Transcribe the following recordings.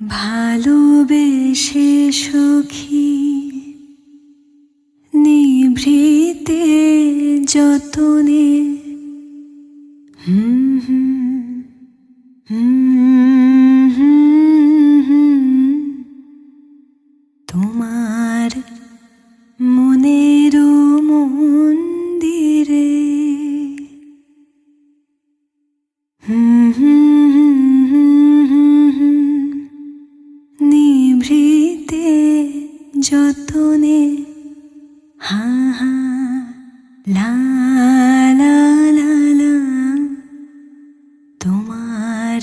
ভালোবেসে সখী নিভৃতে যতনে হুম হুম হুম। তোমার যতনে হা হা লা লা লা লা তোমার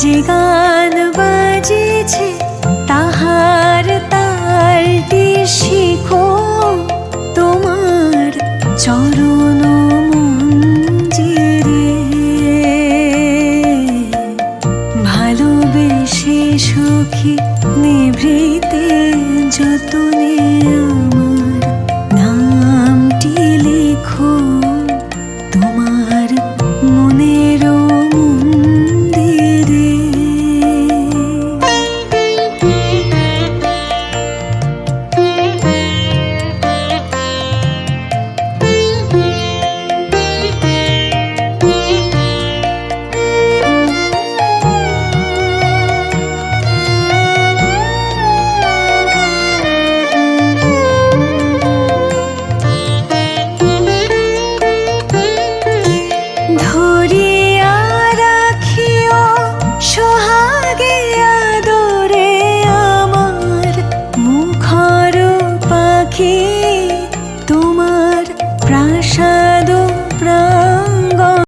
যে গান বাজেছে তাহার তালটি শিখো। তোমার চরণ মঞ্জিরে ভালোবেসে সুখী নিভৃতে যতনে